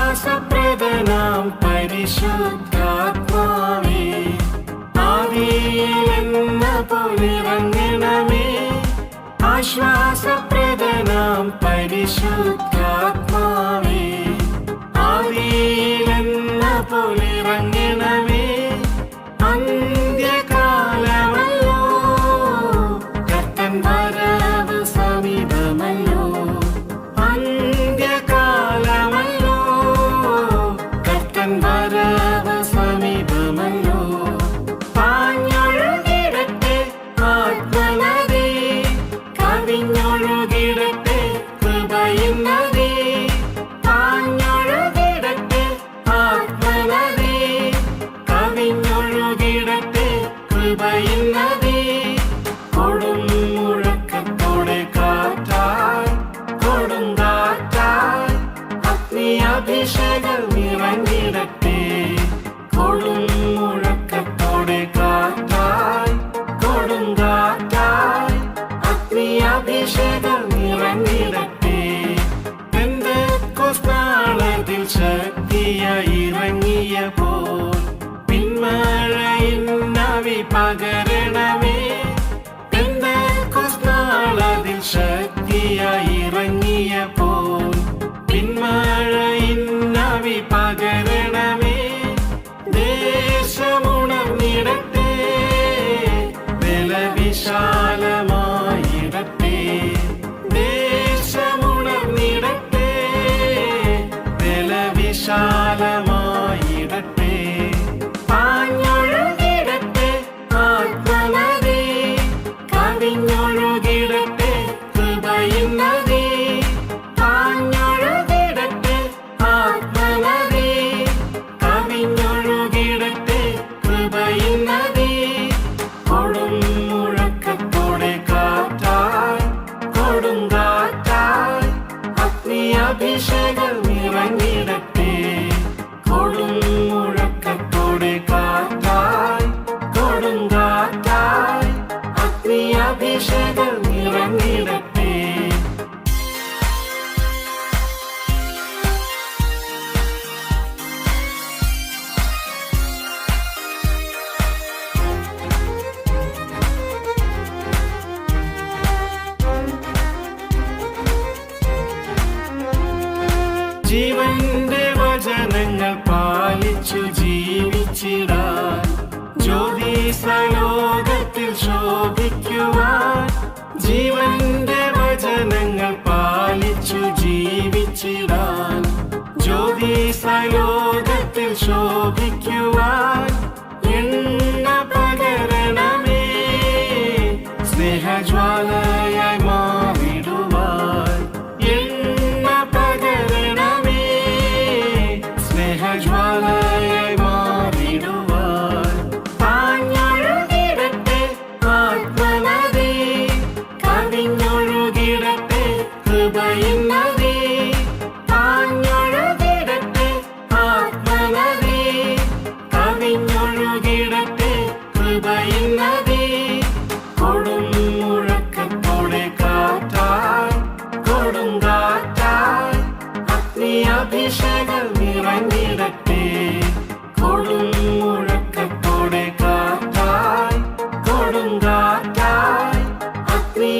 ആശ്വാസപ്രദനാം പരിശുദ്ധാത്മാവേ. ആദിയിലെന്ന പോലിറങ്ങണമേ ആശ്വാസപ്രദനാം പരിശുദ്ധാത്മാവേ. ആദിയിലെന്ന പോലിറങ്ങണമേ. അന്ത്യകാലമല്ലോ. കത്തൻ വരവ് സമീപമല്ലോ. അന്ത്യകാലമല്ലോ. കർത്തൻ അഭിഷേകം ഇറങ്ങിടട്ടെ കൊടും മുഴക്കത്തോടെ കാറ്റായി കൊടുങ്കാറ്റായി അഗ്നി അഭിഷേകം ഇറങ്ങിടട്ടെ പെന്തക്കോസ്താളത്തിൽ ശക്തിയായി ഇറങ്ങിയപ്പോൾ പിന്മഴയിൻ നവി പകരണമേ അഭിഷേകം ഇറങ്ങിടട്ടെ ജീവന്റെ വചനങ്ങൾ പാലിച്ചു ജീവിച്ചിടാൻ ജ്യോതിസലോകത്തിൽ ശോഭിക്കുവാൻ ജീവന്റെ വചനങ്ങൾ പാലിച്ചു ജീവിച്ചിടാൻ ജ്യോതിസലോകത്തിൽ ശോഭിക്കുവാൻ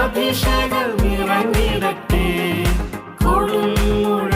അഭിഷേകം ഇറങ്ങിടട്ടെ കൊടുമുഴക്കത്തോടെ